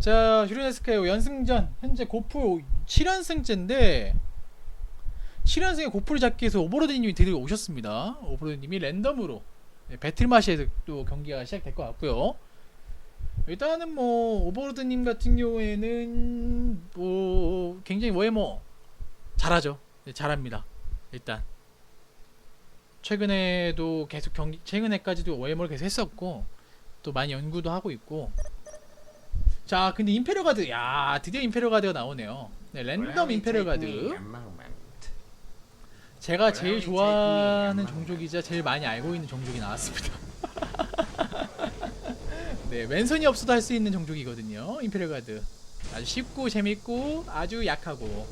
자, 휴리네스카요 연승전 현재 고프 7연승째인데 7연승에 고프를 잡기 위해서 오버로드님이 드디어 오셨습니다. 오버로드님이 랜덤으로 네, 배틀마시에서 또 경기가 시작될 것 같고요. 일단은 뭐 오버로드님 같은 경우에는 뭐 굉장히 워해머 잘하죠. 네, 잘합니다. 일단 최근에도 계속 경기 최근에까지도 워해머를 계속 했었고 또 많이 연구도 하고 있고 자 근데 임페리얼 가드 야 드디어 임페리얼 가드가 나오네요. 네 랜덤 임페리얼 가드. 제가 제일 좋아하는 종족이자 제일 많이 알고 있는 종족이 나왔습니다. 네 왼손이 없어도 할 수 있는 종족이거든요 임페리얼 가드. 아주 쉽고 재밌고 아주 약하고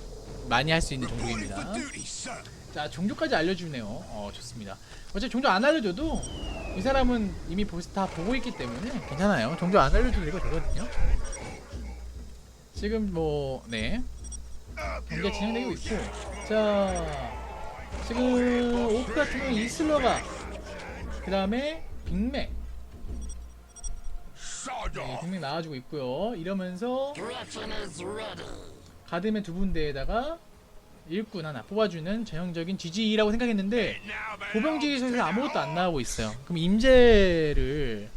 많이 할 수 있는 종족입니다 자 종족까지 알려주네요. 어 좋습니다. 어차피 종족 안 알려줘도 이 사람은 이미 다 보고 있기 때문에 괜찮아요. 종족 안 알려줘도 이거 되거든요. 지금 뭐네. 경기가 진행되고 있고. 자 지금 오프 같은 경우 이슬러가 그 다음에 빅맥. 네, 빅맥 나와주고 있고요. 이러면서 가드맨 두 군데에다가 일꾼 하나 뽑아주는 전형적인 GG라고 생각했는데 보병지에서 아무것도 안 나오고 있어요. 그럼 임제를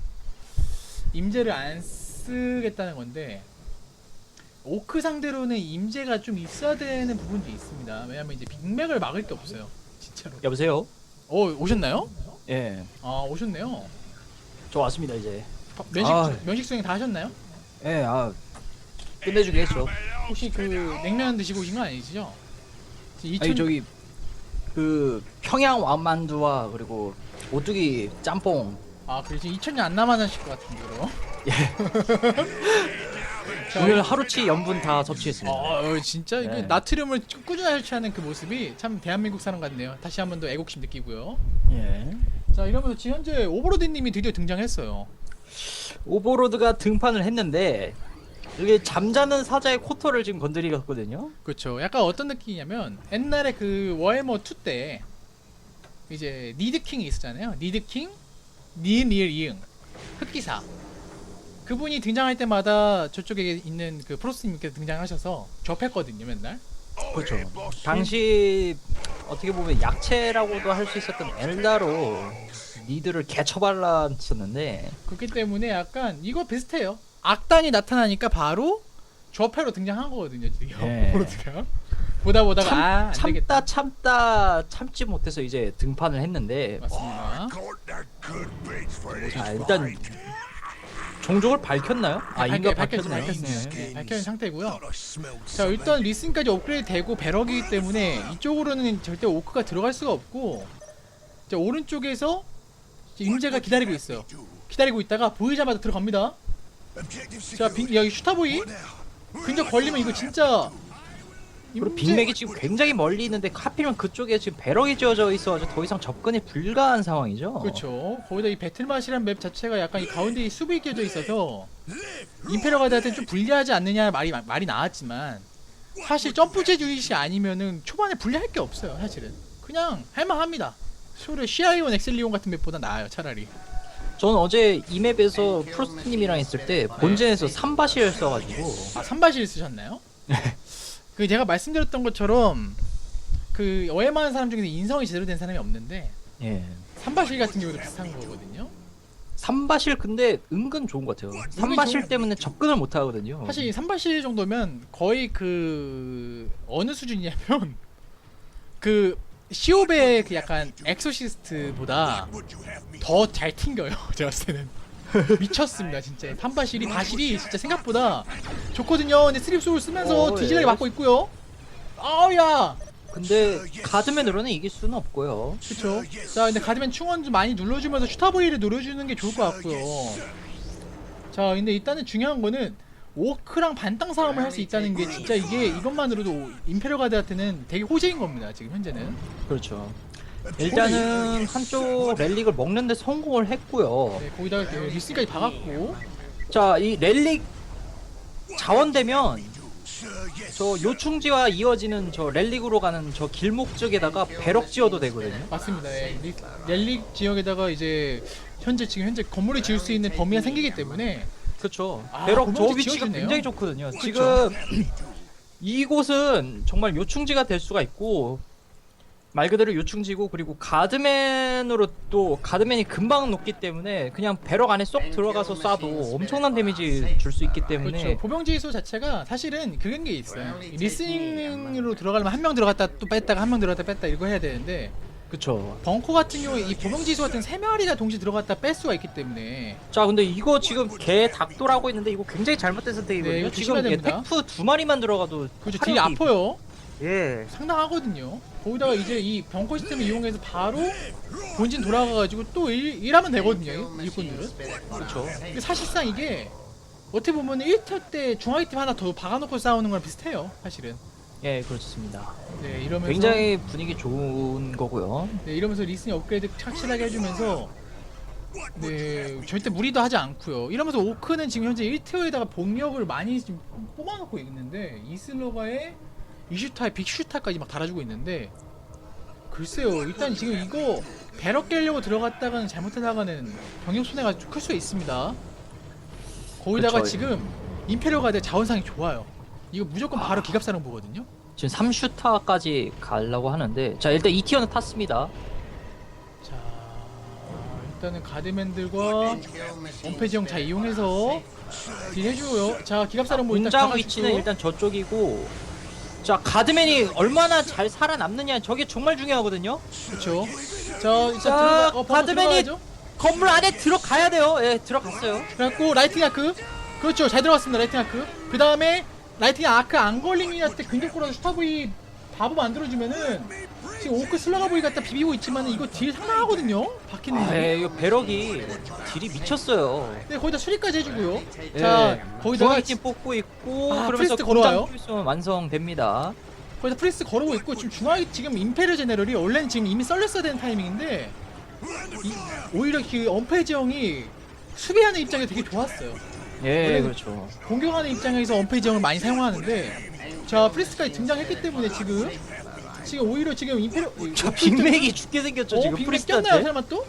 임제를 안 쓰겠다는 건데 오크 상대로는 임제가 좀 있어야 되는 부분도 있습니다. 왜냐면 이제 빅맥을 막을 게 없어요. 진짜로. 여보세요? 어 오셨나요? 예, 아 오셨네요. 저 왔습니다 이제. 바- 면식 아. 면식 수행 다 하셨나요? 예, 아 끝내주겠죠. 혹시 그 냉면 드시고 오신 거 아니시죠? 아니 2000... 저기 그 평양 왕만두와 그리고 오뚜기 짬뽕. 아 그래 지금 2000년 안 남아나실 것 같은데 그럼. 자, 오늘 하루치 염분 다 섭취했습니다. 어, 진짜 이게 네. 나트륨을 꾸준히 섭취하는 그 모습이 참 대한민국 사람 같네요. 다시 한 번 더 애국심 느끼고요. 예. 자 이러면서 지금 현재 오버로드님이 드디어 등장했어요. 오버로드가 등판을 했는데 이게 잠자는 사자의 코터를 지금 건드리거든요. 그렇죠. 약간 어떤 느낌이냐면 옛날에 그 워해머 2 때 이제 니드킹이 있었잖아요. 니드킹, 니니을 이응, 흑기사. 그분이 등장할 때마다 저쪽에 있는 그 프로스님께서 등장하셔서 접했거든요, 맨날. 그렇죠. 당시 어떻게 보면 약체라고도 할 수 있었던 엘다로 니드를 개처발랐었는데 그렇기 때문에 약간 이거 비슷해요. 악당이 나타나니까 바로 조패로 등장한 거거든요, 지금. 네. 오버로드가. 보다 보다가 참, 아, 안 되겠다. 참다 참다 참지 못해서 이제 등판을 했는데 맞습니다. 자 일단 종족을 밝혔나요? 아 밝- 인가 밝혔- 밝혔나요? 밝혔어요. 네. 네, 밝혀진 상태고요. 자 일단 리슨까지 업그레이드 되고 배럭이기 때문에 이쪽으로는 절대 오크가 들어갈 수가 없고 자 오른쪽에서 임제가 기다리고 있어요. 기다리고 있다가 보이자마자 들어갑니다. 자 빈, 여기 슈타보이 근접 걸리면 이거 진짜 그리고 빅맥이 지금 굉장히 멀리 있는데 하필이면 그쪽에 지금 배럭이 지어져 있어가지고 더 이상 접근이 불가한 상황이죠. 그렇죠. 거기다 이 배틀맛이란 맵 자체가 약간 이 가운데에 숲이 끼어져 있어서 임페리얼 가드한테 좀 불리하지 않느냐 말이 말이 나왔지만 사실 점프제 유닛이 아니면은 초반에 불리할 게 없어요. 사실은 그냥 할만합니다. 쇼를 시아이온 엑셀리온 같은 맵보다 나아요. 차라리. 저는 어제 이 맵에서 프로스트님이랑 있을 때 본진에서 삼바시를 써가지고 아 선바실 쓰셨나요? 그 제가 말씀드렸던 것처럼 그 어해마한 사람 중에서 인성이 제대로 된 사람이 없는데 예. 삼바실 같은 경우도 비슷한 거거든요. 삼바실 근데 은근 좋은 것 같아요. 삼바실 때문에 접근을 못 하거든요. 사실 이 삼바실 정도면 거의 그 어느 수준이냐면 그 시오베의 그 약간 엑소시스트보다 더 잘 튕겨요. 제가 봤을 때는 미쳤습니다 진짜. 삼바실이 바실이 진짜 생각보다 좋거든요. 근데 스립 소울 쓰면서 어, 뒤질하게 예. 맞고 있고요. 아우야. 근데 가드맨으로는 이길 수는 없고요. 그쵸. 자, 근데 가드맨 충원 좀 많이 눌러주면서 슈타보이를 노려주는 게 좋을 것 같고요. 자, 근데 일단은 중요한 거는 오크랑 반땅 싸움을 할 수 있다는 게 진짜 이게 이것만으로도 임페리얼 가드한테는 되게 호재인 겁니다. 지금 현재는. 그렇죠. 일단은 한쪽 렐릭을 먹는데 성공을 했고요. 네, 거기다가 그 리스까지 박았고. 자, 이 렐릭 자원되면 저 요충지와 이어지는 저 렐릭으로 가는 저 길목 쪽에다가 배럭 지어도 되거든요. 맞습니다. 예. 리- 렐릭 지역에다가 이제 현재 지금 현재 건물을 지을 수 있는 범위가 생기기 때문에 그렇죠. 아, 배럭 저 위치가. 굉장히 좋거든요. 지금 이곳은 정말 요충지가 될 수가 있고 말 그대로 요충지고 그리고 가드맨으로 또 가드맨이 금방 높기 때문에 그냥 배럭 안에 쏙 들어가서 쏴도 엄청난 데미지 줄 수 있기 때문에 그렇죠. 보병지수 자체가 사실은 그런 게 있어요. 리스닝으로 들어가려면 한 명 들어갔다 또 뺐다가 한 명 들어갔다 뺐다 이거 해야 되는데 그쵸. 벙커 같은 경우에 이 보병지수 같은 세 마리가 동시에 들어갔다 뺄 수가 있기 때문에 자 근데 이거 지금 개 닭돌하고 있는데 이거 굉장히 잘못된 선택이거든요. 네, 이거 지금 조심해야 얘 됩니다. 테프 두 마리만 들어가도 그렇죠. 화력이- 딜이 아파요. 예. 상당하거든요. 거기다가 이제 이 벙커 시스템을 이용해서 바로 본진 돌아가가지고 또 일, 일하면 되거든요. 이- 일꾼들은. 그렇죠. 근데 사실상 이게 어떻게 보면 1터 때 중앙이 팀 하나 더 박아놓고 싸우는 거랑 비슷해요. 사실은. 예, 그렇습니다. 네, 이러면서 굉장히 분위기 좋은 거고요. 네, 이러면서 리스닝 업그레이드 착실하게 해주면서 네, 절대 무리도 하지 않고요. 이러면서 오크는 지금 현재 1티어에다가 복력을 많이 지금 뽑아놓고 있는데 이슬러가의 이슈타에 빅슈타까지 막 달아주고 있는데 글쎄요, 일단 지금 이거 배럭 깨려고 들어갔다가는 잘못하다가는 병력 손해가 클수 있습니다. 거기다가 그쵸. 지금 임페리어 가드 자원상이 좋아요. 이거 무조건 바로 기갑사령 보거든요. 지금 3슈타까지 가려고 하는데 자 일단 2티어는 탔습니다. 자 일단은 가드맨들과 원패 지형 잘 이용해서 딜 해주고요 자 기갑사령 뭐 일단 공장 위치는 일단 저쪽이고 자 가드맨이 얼마나 잘 살아남느냐 저게 정말 중요하거든요. 그쵸 자 일단 자, 들어가 어, 바로 가드맨이- 들어가야죠 건물 안에 들어가야 돼요. 예, 들어갔어요. 그래갖고 라이팅 아크 그렇죠 잘 들어갔습니다 라이팅 아크 그 다음에 라이팅 아크 안 걸리냐 때 근접 골아서 슈타브이 바보 만들어주면은 지금 오크 슬라가보이 갖다 비비고 있지만 이거 딜 상당하거든요 박히는 아, 예, 이거 배럭이 딜이 미쳤어요. 네 거기다 수리까지 해주고요 예. 자 거기다가 거기다 뽑고 있고 아, 그러면서 프리스트 걸어와요? 완성됩니다. 거기다 프리스 걸어오고 있고 지금 중앙에 지금 임페르 제네럴이 원래는 지금 이미 썰렸어야 되는 타이밍인데 이- 오히려 그 엄페 지형이 수비하는 입장에 되게 좋았어요. 예, 원래는- 그렇죠. 공격하는 입장에서 엄페 지형을 많이 사용하는데 자 프리스까지 등장했기 때문에 지금 지금 오히려 지금 임페르 저 빅맥이 죽게 생겼죠 어, 지금 빅맥 꼈나요 프리스트한테. 설마 또?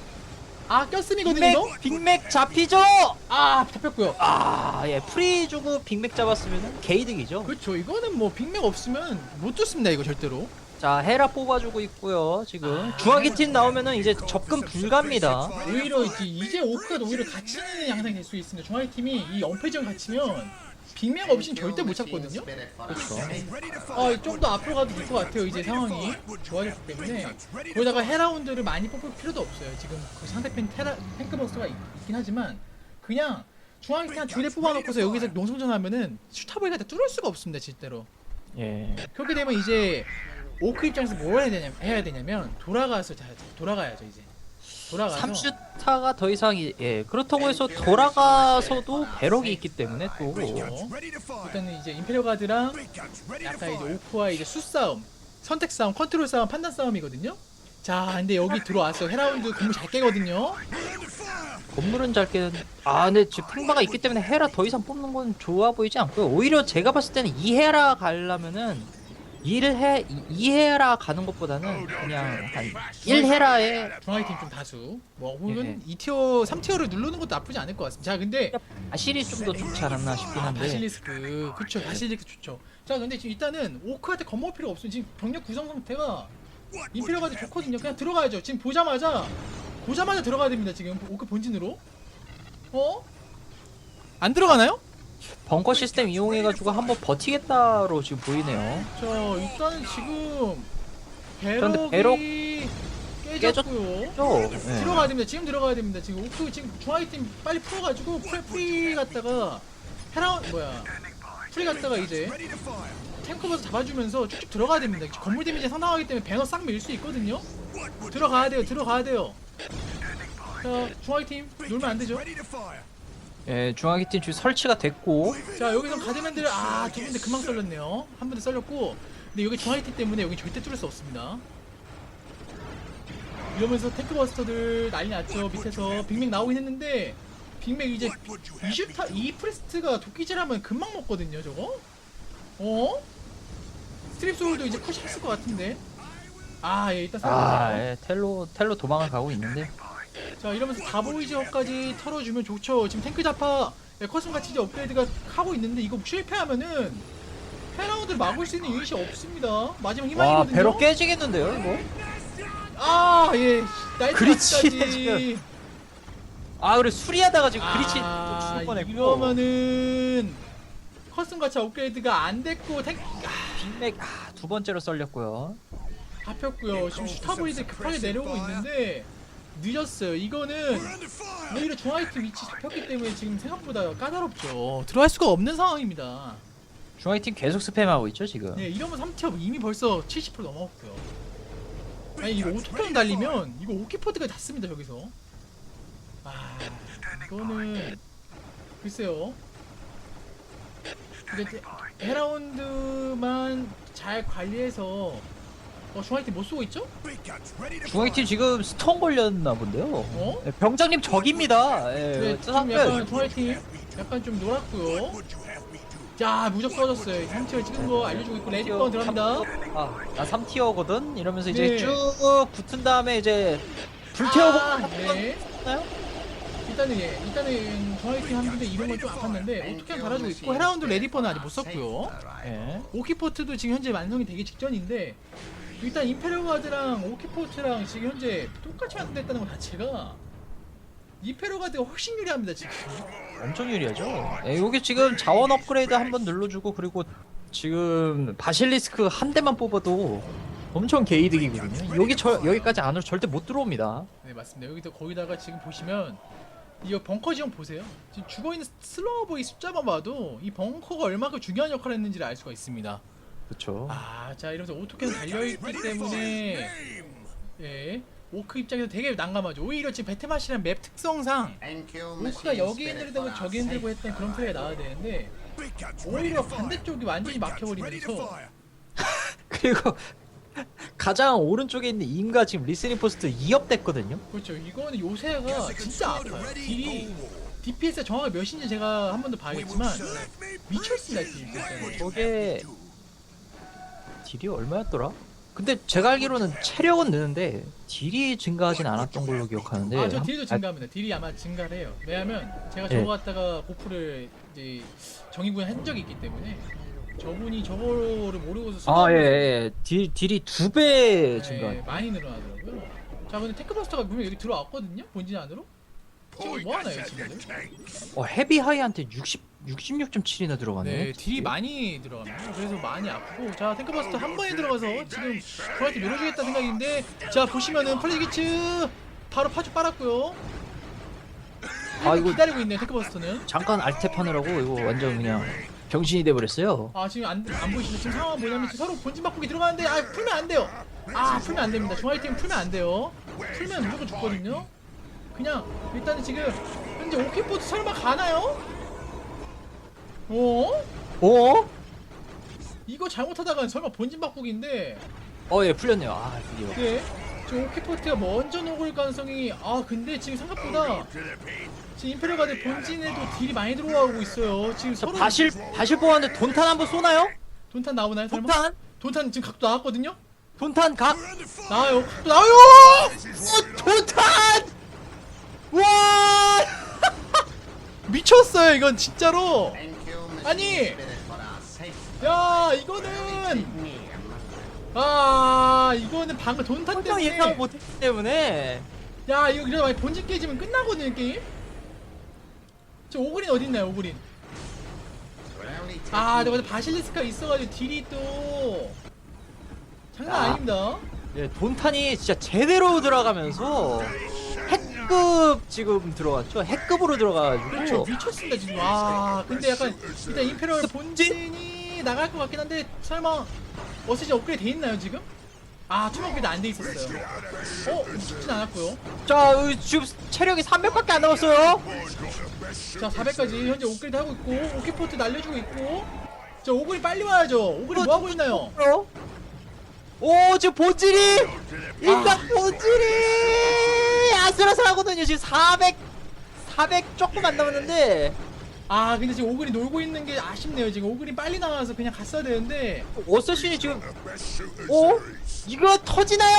아 꼈음이거든요 이거? 빅맥 빅맥 잡히죠. 아 잡혔고요. 아, 예, 프리 주고 빅맥 잡았으면 개이득이죠. 그렇죠 이거는 뭐 빅맥 없으면 못 뚫습니다 이거 절대로. 자, 헤라 뽑아주고 있고요. 지금 중화기 팀 나오면은 이제 접근 불가입니다. 오히려 이제, 이제 오크가 오히려 갇히는 양상이 될 수 있습니다. 중앙의 팀이 이 엄폐전 갇히면 빅맥 없이는 절대 못 찾거든요. 그렇죠. 아, 좀 더 앞으로 가도 될 것 같아요. 이제 상황이 좋아졌기 때문에 거기다가 헤라운드를 많이 뽑을 필요도 없어요. 지금 그 상대편 테라 탱크버스가 있, 긴 하지만 그냥 중앙의 팀한 두대 뽑아놓고서 여기서 농성전 하면은 슈타보이가 다 뚫을 수가 없습니다. 실제로. 예. 그렇게 되면 이제 오크 입장에서 뭘 해야, 되냐, 해야 되냐면 돌아가서 자, 돌아가야죠 이제. 돌아가서 3슈타가 더 이상 이- 예 그렇다고 해서 돌아가서도 배럭이 있기 때문에 또 그렇죠. 일단은 이제 임페리어 가드랑 약간 이제 오크와 이제 수 싸움, 선택 싸움, 컨트롤 싸움, 판단 싸움이거든요. 자, 근데 여기 들어와서 헤라운드 공을 잘 깨거든요. 건물은 잘 깨는 아 근데 지금 팽바가 있기 때문에 헤라 더 이상 뽑는 건 좋아 보이지 않고요 오히려 제가 봤을 때는 이 헤라 가려면은 일을 해, 이- 이 헤라 가는 것보다는 그냥 한 1헤라에 중앙의 팀좀 다수. 뭐 혹은 예. 2티어, 3티어를 누르는 것도 나쁘지 않을 것 같습니다. 자, 근데 아실이 좀 더 좋지 않았나 싶긴 아, 한데 바실리스크. 그쵸, 바실리스크 좋죠. 자, 근데 지금 일단은 오크한테 겁먹을 필요 없어요. 지금 병력 구성 상태가 임페리어 가드 좋거든요. 그냥 들어가야죠. 지금 보자마자 보자마자 들어가야 됩니다. 지금 오크 본진으로. 어? 안 들어가나요? 벙커 시스템 이용해가지고 한번 버티겠다로 지금 보이네요. 자 일단은 지금 그런데 배럭이 배럭 깨졌고요. 또 예. 들어가야 됩니다. 지금 들어가야 됩니다. 지금 오크 지금 중앙의 팀 빨리 풀어가지고 프리, 프리 갔다가 헤라 뭐야 프리 갔다가 이제 탱크버스 잡아주면서 쭉쭉 들어가야 됩니다. 건물 데미지 상당하기 때문에 배너 싹 밀 수 있거든요. 들어가야 돼요. 들어가야 돼요. 자 중앙의 팀 놀면 안 되죠 예, 중앙기 팀 지금 설치가 됐고. 자 여기서 가드맨들 아두 군데 금방 썰렸네요. 한 군데 썰렸고. 근데 여기 중앙이티 때문에 여기 절대 뚫을 수 없습니다. 이러면서 탱크버스터들 난리 났죠. 밑에서 빅맥 나오긴 했는데 빅맥 이제 이슈타 이 프레스트가 도끼질하면 금방 먹거든요 저거. 어? 스트립 소울도 이제 푸시했을 것 같은데. 아 예 일단 아 예, 텔로 텔로 도망을 가고 있는데 자 이러면서 다보이저까지 털어주면 좋죠. 지금 탱크 자파 네, 커스텀 같이 이제 업그레이드가 하고 있는데 이거 실패하면은 패라운드를 막을 수 있는 유닛이 없습니다. 마지막 와 희망이거든요. 배로 깨지겠는데요 이거? 아 예. 그리치네, 마치까지. 지금. 아 그래 수리하다가 지금 그리치 아, 또 죽을 뻔했고 이러면은 커스텀 가차 업그레이드가 안 됐고 탱크 빅맥 아, 두 번째로 썰렸고요. 잡혔고요. 지금 슈타브리드 급하게 내려오고 있는데 늦었어요. 이거는 오히려 중앙이팀 위치 잡혔기 때문에 지금 생각보다 까다롭죠. 들어갈 수가 없는 상황입니다. 중앙팀 계속 스팸하고 있죠 지금. 네, 이러면 3티어 이미 벌써 70% 넘었고요. 아니 이거 오토평 달리면 이거 오키포드가 닿습니다 여기서. 아 이거는 글쎄요. 근데 헤라운드만 잘 관리해서 어, 중앙이팀 못 쏘고 있죠? 중앙팀 지금 스톤 걸렸나 본데요. 어? 네, 병장님 적입니다. 예, 네, 저좀 상대 약간 약간 좀 놀았고요. 자 무적 써졌어요. 3티어 찍은 거 알려주고 있고 레디건 들어갑니다. 아, 나 3티어거든. 이러면서 이제 네. 쭉 붙은 다음에 이제 불태워고 아, 네. 나요? 일단은 예, 일단은 중앙이팀 한 군데 이런 건좀 아팠는데 어떻게 달아주고 있고 헤라운드 레디퍼는 아직 못 썼고요. 예. 오키포트도 지금 현재 완성이 되기 직전인데 일단 임페리얼 가드랑 오키포트랑 지금 현재 똑같이 완성됐다는 것 자체가 임페리얼 가드가 훨씬 유리합니다 지금. 엄청 유리하죠. 예, 여기 지금 자원 업그레이드 한 번 눌러주고 그리고 지금 바실리스크 한 대만 뽑아도 엄청 개이득이거든요. 여기 저 여기까지 안으로 절대 못 들어옵니다. 네 맞습니다. 여기도 거기다가 지금 보시면 이 벙커 지형 보세요. 지금 죽어 있는 슬로우보이 숫자만 봐도 이 벙커가 얼마큼 중요한 역할을 했는지를 알 수가 있습니다. 그렇죠. 아, 자 이러면서 오토캔 달려있기 때문에 예 오크 입장에서 되게 난감하죠. 오히려 지금 베테마시란 맵 특성상 오크가 여기 흔들고 저기 흔들고 했던 그런 플레이가 나와야 되는데 오히려 반대쪽이 완전히 막혀버리면서 그리고 가장 오른쪽에 있는 인가 지금 리스닝 포스트 2업 됐거든요. 그렇죠. 이거는 요새가 진짜 아파요. 딜이 DPS가 정확히 몇인지 제가 한 번 더 봐야겠지만 미쳤습니다 딜. 저게 딜이 얼마였더라? 근데 제가 알기로는 체력은 느는데 딜이 증가하진 않았던 걸로 기억하는데 아, 저 딜도 증가합니다. 딜이 아마 증가를 해요. 왜냐면 제가 네. 저거 갖다가 고프를 이제 정의구현 한 적이 있기 때문에 저분이 저거를 모르고서 아, 예, 예. 딜, 딜이 두배 네, 증가. 많이 늘어나더라고요. 자, 근데 테크버스터가 분명 여기 들어왔거든요. 본진 안으로. 지금 뭐 하나요, 지금? 어, 헤비 하이한테 60, 66.7이나 들어가네. 네, 딜이 많이 들어갑니다. 그래서 많이 아프고. 자, 탱크버스터 한 번에 들어가서 지금 저한테 밀어주겠다 생각인데, 자, 보시면은 플레이기츠 바로 파주 빨았고요. 아, 이거 기다리고 있네요, 탱크버스터는. 잠깐 알탭 하느라고 이거 완전 그냥 병신이 돼버렸어요. 아, 지금 안, 안 보이시죠? 지금 상황은 뭐냐면 지금 서로 본진 바꾸기 들어가는데, 아, 풀면 안 돼요. 아, 풀면 안 됩니다. 중화이팀 풀면 안 돼요. 풀면 무조건 죽거든요. 그냥, 일단은 지금, 현재 오키포트 설마 가나요? 어? 어? 이거 잘못하다가 설마 본진 바꾸기인데, 어, 예, 풀렸네요. 아, 드디어. 네. 지금 오키포트가 먼저 녹을 가능성이, 아, 근데 지금 생각보다, 지금 임페리얼 가드 본진에도 딜이 많이 들어가고 있어요. 지금 저 서로 바실, 바실 뽑았는데 돈탄 한번 쏘나요? 돈탄 나오나요? 설마? 돈탄? 돈탄 지금 각도 나왔거든요? 돈탄 각? 나와요. 각도 나와요! 어, 돈탄! 와! 미쳤어요 이건 진짜로. 아니 야 이거는. 아 이거는 방금 돈탄 전혀 때문에. 예상을 못했기 때문에. 야 이거 그래도 만약 본진 깨지면 끝나거든요 게임. 저 오그린 어딨나요 오그린? 아 근데 바실리스크가 있어가지고 딜이 또 장난 아. 아닙니다. 예, 돈탄이 진짜 제대로 들어가면서 핵급 지금 들어갔죠? 핵급으로 그렇죠 들어가가지고. 미쳤습니다 지금. 와 근데 약간 일단 임페리얼 본진이 나갈 것 같긴 한데 설마 어시지 업그레이드 돼 있나요 지금? 아 투명 업그레이드 안 돼 있었어요. 어? 쉽진 않았고요. 자 어, 지금 체력이 300밖에 안 남았어요. 자 400까지 현재 업그레이드 하고 있고 오키포트 날려주고 있고. 자 오그리 빨리 와야죠. 오그리 뭐하고 있나요? 어? 오 지금 본질이! 일단 본질이 아슬아슬하거든요. 지금 400 400 조금 안 남았는데. 아 근데 지금 오그리 놀고 있는 게 아쉽네요. 지금 오그리 빨리 나와서 그냥 갔어야 되는데. 어쌔신이 지금 어? 이거 터지나요?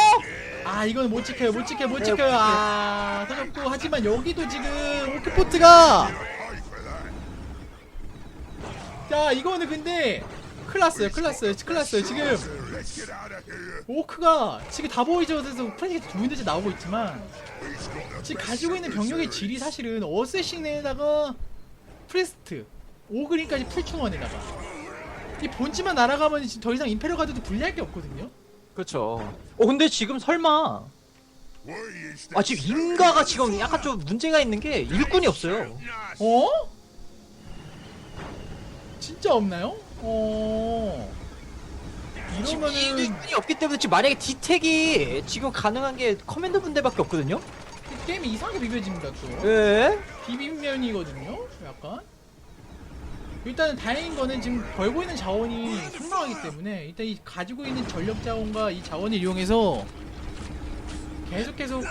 아 이거는 못 지켜요. 못 지켜요. 못 네, 지켜요. 못아 터졌고. 하지만 여기도 지금 오크포트가. 자 이거는 근데 큰일 났어요. 큰일 났어요. 큰일 났어요. 지금 오크가 지금 다보이저에서 프레시가 두 군데째 나오고 있지만 지금 가지고 있는 병력의 질이 사실은 어쌔신에다가 프레스트 오그린까지 풀충원에다가 이 본지만 날아가면 지금 더 이상 임페리얼 가드도 불리할 게 없거든요 그렇죠. 어 근데 지금 설마 아 지금 인가가 지금 약간 좀 문제가 있는 게 일꾼이 없어요. 어? 진짜 없나요? 어. 지금 이 이러면은 일꾼이 없기 때문에 지금 만약에 디텍이 지금 가능한 게 커맨드 분대밖에 없거든요. 이 게임이 이상하게 비벼집니다 또. 예. 비빔면이거든요. 약간. 일단은 다행인 거는 지금 벌고 있는 자원이 상당하기 때문에 일단 이 가지고 있는 전력 자원과 이 자원을 이용해서 계속 계속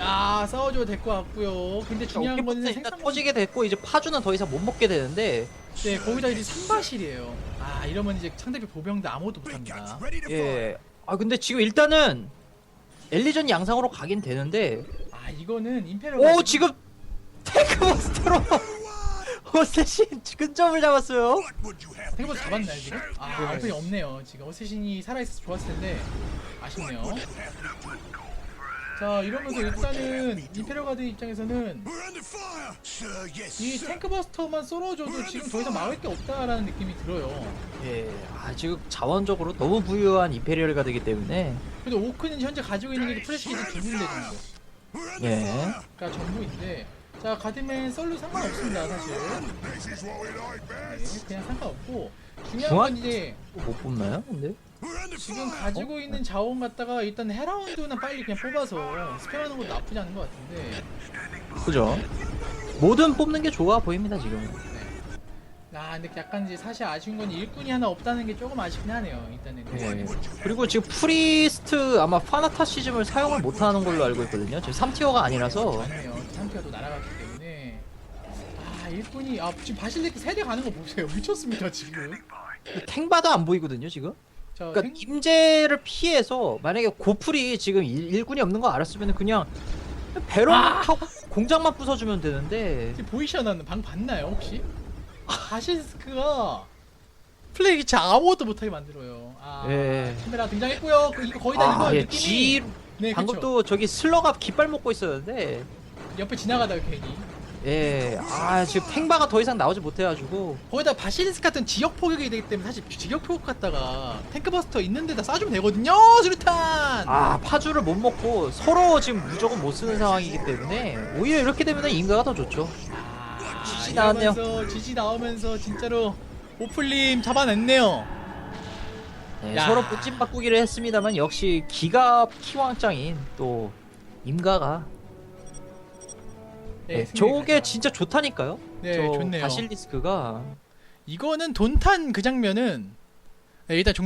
야 싸워줘도 될 것 같고요. 근데 중요한 거는 어깨부터 일단 생산 터지게 됐고 이제 파주는 더 이상 못 먹게 되는데 네, 거기다 이제 삼바실이에요. 아, 이러면 이제 상대편 보병도 아무것도 못합니다. 예. 아 근데 지금 일단은 엘리전 양상으로 가긴 되는데 아, 이거는 임페리얼. 오 지금 테크몬스터로 어쌔신 근점을 잡았어요. 생각보다 잡았나요 지금? 아, 네. 알펜이 없네요. 지금 어쌔신이 살아있어서 좋았을 텐데 아쉽네요. 자, 이러면서 일단은 임페리얼 가드 입장에서는 이 탱크버스터만 썰어줘도 지금 더 이상 막을 게 없다라는 느낌이 들어요. 예. 아 지금 자원적으로 너무 부유한 임페리얼 가드기 때문에. 근데 오크는 현재 가지고 있는 게 프레시 기지 두 군데 정도. 예. 가 전부인데. 자 가드맨 썰로 상관없습니다 사실. 네, 그냥 상관없고. 중요한 중앙- 건 이제 못 뽑나요? 근데 지금 가지고 있는 자원 갖다가 일단 헤라운드는 빨리 그냥 뽑아서 스팸하는 것도 나쁘지 않은 것 같은데 그죠? 뭐든 뽑는 게 좋아 보입니다 지금. 아 근데 약간 이제 사실 아쉬운 건 일꾼이 하나 없다는 게 조금 아쉽긴 하네요 일단은 예. 그리고 지금 프리스트 아마 파나타 시즘을 사용을 못하는 걸로 알고 있거든요. 지금 3티어가 아니라서 맞네요 3티어도 날아갔기 때문에 아 일꾼이 아 지금 바실리크 세대 가는 거 보세요 미쳤습니다 지금 탱바도 안 보이거든요 지금. 자 그러니까 행- 임제를 피해서 만약에 고풀이 지금 일, 일꾼이 없는 거 알았으면 그냥 배런 아! 타고 공장만 부숴주면 되는데 지금 보이시나는 방 봤나요 혹시? 바시스크가 플레이 기체 아무것도 못하게 만들어요. 아, 예. 카메라 등장했고요. 그 이거 거의 다 이거 아, 예, 느낌이. G 네, 방금 그쵸. 또 저기 슬러가 깃발 먹고 있었는데 옆에 지나가다가 괜히. 예, 아 지금 탱바가 더 이상 나오지 못해가지고 거기다 바시리스 같은 지역 포격이 되기 때문에 사실 지역 포격 갖다가 탱크버스터 있는 데다 쏴주면 되거든요. 수류탄. 아 파주를 못 먹고 서로 지금 무조건 못 쓰는 상황이기 때문에 오히려 이렇게 되면 인가가 더 좋죠. 아, 지지 나왔네요. 이러면서 지지 나오면서 진짜로 오플림 잡아냈네요. 네, 야. 서로 뿌찜 바꾸기를 했습니다만 역시 기갑 키왕짱인 또 임가가 네, 네, 저게. 진짜 좋다니까요. 네, 저 좋네요. 바실리스크가 이거는 돈탄 그 장면은 네, 일단 종